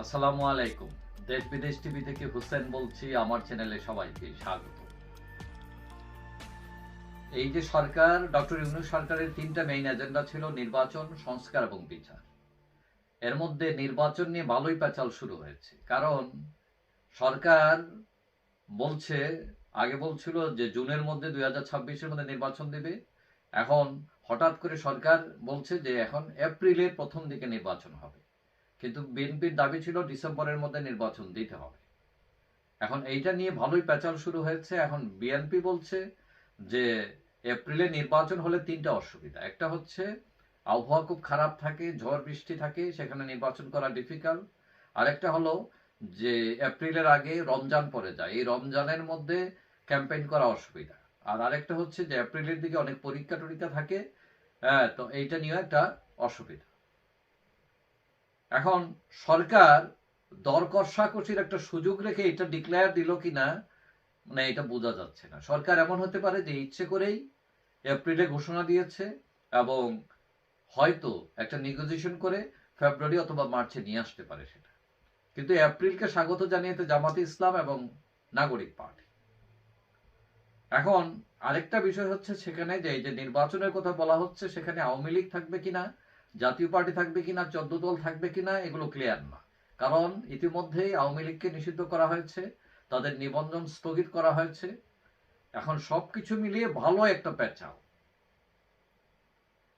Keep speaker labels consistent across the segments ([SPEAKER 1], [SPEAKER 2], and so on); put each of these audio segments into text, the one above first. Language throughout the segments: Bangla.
[SPEAKER 1] আসসালামু আলাইকুম। দেশ বিদেশ টিভি থেকে হুসেন বলছি, আমার চ্যানেলে সবাইকে স্বাগত। এই যে সরকার, ডক্টর ইউনুস সরকারের তিনটা মেইন এজেন্ডা ছিল নির্বাচন, সংস্কার এবং বিচার। এর মধ্যে নির্বাচন নিয়ে ভালোই পেঁচাল শুরু হয়েছে। কারণ সরকার বলছে, আগে বলছিল যে জুনের মধ্যে দুই হাজার ছাব্বিশের মধ্যে নির্বাচন দেবে। এখন হঠাৎ করে সরকার বলছে যে এখন এপ্রিলের প্রথম দিকে নির্বাচন হবে। কিন্তু বিএনপির দাবি ছিল ডিসেম্বরের মধ্যে নির্বাচন দিতে হবে। এখন এইটা নিয়ে ভালোই পেঁচাল শুরু হয়েছে। এখন বিএনপি বলছে যে এপ্রিলে নির্বাচন হলে তিনটা অসুবিধা। একটা হচ্ছে আবহাওয়া খুব খারাপ থাকে, ঝড় বৃষ্টি থাকে, সেখানে নির্বাচন করা ডিফিকাল্ট আরেকটা হলো যে এপ্রিলের আগে রমজান পড়ে যায়। এই রমজানের মধ্যে ক্যাম্পেইন করা অসুবিধা। আর আরেকটা হচ্ছে যে এপ্রিলের দিকে অনেক পরীক্ষা টরীক্ষা থাকে হ্যাঁ তো এইটা নিয়ে একটা অসুবিধা। এখন সরকার দর কষাকষির একটা সুযোগ রেখে এটা ডিক্লেয়ার দিল কিনা মানে এটা বোঝা যাচ্ছে না। সরকার এমন হতে পারে যে ইচ্ছে করেই এপ্রিলে ঘোষণা দিয়েছে এবং হয়তো একটা নেগোসিয়েশন করে ফেব্রুয়ারি অথবা মার্চে নিয়ে আসতে পারে সেটা। কিন্তু এপ্রিলকে স্বাগত জানিয়েছে জামাতে ইসলাম এবং নাগরিক পার্টি। এখন আরেকটা বিষয় হচ্ছে সেখানে যে যে নির্বাচনের কথা বলা হচ্ছে, সেখানে আওয়ামী লীগ থাকবে কিনা জাতীয় পার্টি থাকবে কিনা, চোদ্দ দল থাকবে কিনা, এগুলো ক্লিয়ার না। কারণ ইতিমধ্যেই আওয়ামী লীগকে নিষিদ্ধ করা হয়েছে, তাদের নিবন্ধন স্থগিত করা হয়েছে। এখন সবকিছু মিলিয়ে ভালো একটা পেঁচাও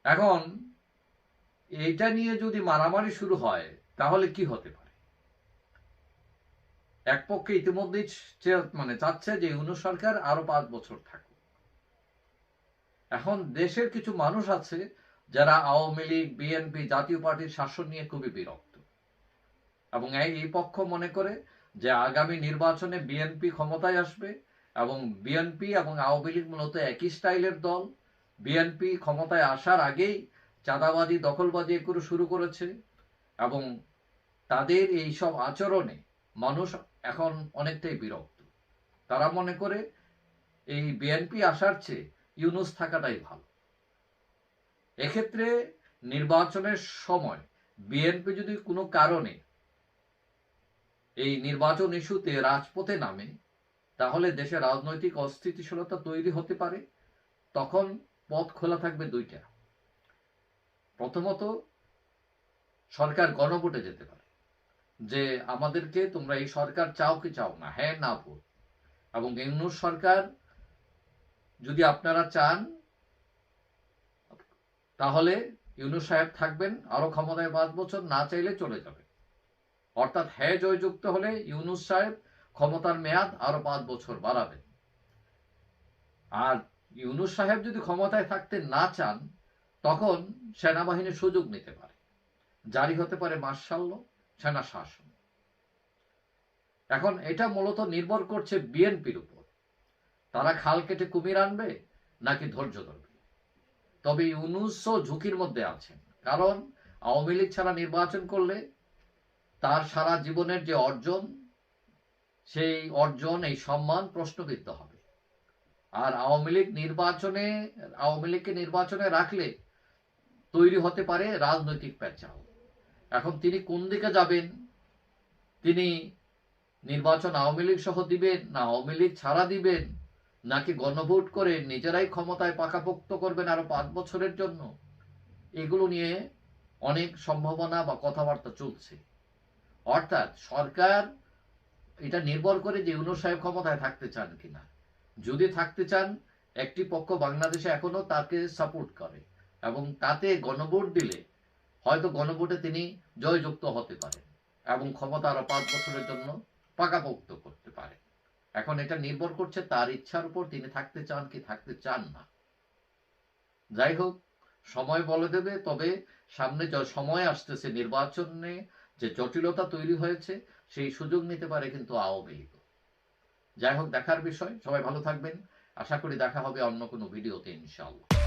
[SPEAKER 1] এখন এইটা নিয়ে যদি মারামারি শুরু হয়, তাহলে কি হতে পারে? এক পক্ষে ইতিমধ্যেই মানে চাচ্ছে যে ইউনূস সরকার আরও পাঁচ বছর থাকুক। এখন দেশের কিছু মানুষ আছে যারা আওয়ামী লীগ, বিএনপি জাতীয় পার্টির শাসন নিয়ে খুবই বিরক্ত। এবং এই পক্ষ মনে করে যে আগামী নির্বাচনে বিএনপি ক্ষমতায় আসবে এবং বিএনপি এবং আওয়ামী লীগ মূলত একই স্টাইলের দল। বিএনপি ক্ষমতায় আসার আগেই চাঁদাবাজি, দখলবাজি এগুলো শুরু করেছে এবং তাদের এই সব আচরণে মানুষ এখন অনেকটাই বিরক্ত। তারা মনে করে এই বিএনপি আসার চেয়ে ইউনুস থাকাটাই ভালো। এক্ষেত্রে নির্বাচনের সময় বিএনপি যদি কোনো কারণে এই নির্বাচন ইস্যুতে রাজপথে নামে, তাহলে দেশে রাজনৈতিক অস্থিতিশীলতা তৈরি হতে পারে। তখন পথ খোলা থাকবে দুইটা। প্রথমত, সরকার গণভোটে যেতে পারে, যে আমাদেরকে তোমরা এই সরকার চাও কি চাও না হ্যাঁ না ভোট। এবং ইউনুস সরকার যদি আপনারা চান তাহলে ইউনুস সাহেব থাকবেন, আরও ক্ষমতায় পাঁচ বছর না চাইলে চলে যাবে। অর্থাৎ হ্যাঁ জয়যুক্ত হলে ইউনুস সাহেব ক্ষমতার মেয়াদ আরও পাঁচ বছর বাড়াবেন। আর ইউনুস সাহেব যদি ক্ষমতায় থাকতে না চান, তখন সেনাবাহিনীর সুযোগ নিতে পারে। জারি হতে পারে মার্শাল্য সেনা শাসন। এখন এটা মূলত নির্ভর করছে বিএনপির উপর। তারা খাল কেটে কুমির আনবে নাকি ধৈর্য ধরবে? তবে ইউনুসও ঝুঁকির মধ্যে আছেন। কারণ আওয়ামী লীগ ছাড়া নির্বাচন করলে তার সারা জীবনের যে অর্জন, সেই অর্জন, এই সম্মান প্রশ্নবিদ্ধ হবে। আর আওয়ামী লীগ নির্বাচনে, আওয়ামী লীগকে নির্বাচনে রাখলে তৈরি হতে পারে রাজনৈতিক প্যাচাল এখন তিনি কোন দিকে যাবেন? তিনি নির্বাচন আওয়ামী লীগ সহ দিবেন না আওয়ামী লীগ ছাড়া দিবেন? নাকি গণভোট করে নিজেরাই ক্ষমতায় পাকাপোক্ত করবেন আরও পাঁচ বছরের জন্য? এগুলো নিয়ে অনেক সম্ভাবনা বা কথাবার্তা চলছে। অর্থাৎ সরকার এটা নির্ভর করে যে ইউনুস সাহেব ক্ষমতায় থাকতে চান কিনা। যদি থাকতে চান, একটি পক্ষ বাংলাদেশে এখনও তাকে সাপোর্ট করে এবং তাতে গণভোট দিলে হয়তো গণভোটে তিনি জয়যুক্ত হতে পারেন এবং ক্ষমতা আরও পাঁচ বছরের জন্য পাকাপোক্ত করতে পারে এখন এটা নির্ভর করছে তার ইচ্ছার উপর তিনি থাকতে চান কি থাকতে চান না। যাই হোক, সময় বলে দেবে, তবে সামনে সময় আসতেছে নির্বাচনে যে জটিলতা তৈরি হয়েছে, সেই সুযোগ নিতে পারে কিন্তু আওয়ামী লীগ। যাই হোক, দেখার বিষয়। সবাই ভালো থাকবেন। আশা করি দেখা হবে অন্য কোনো ভিডিওতে, ইনশাআল্লাহ।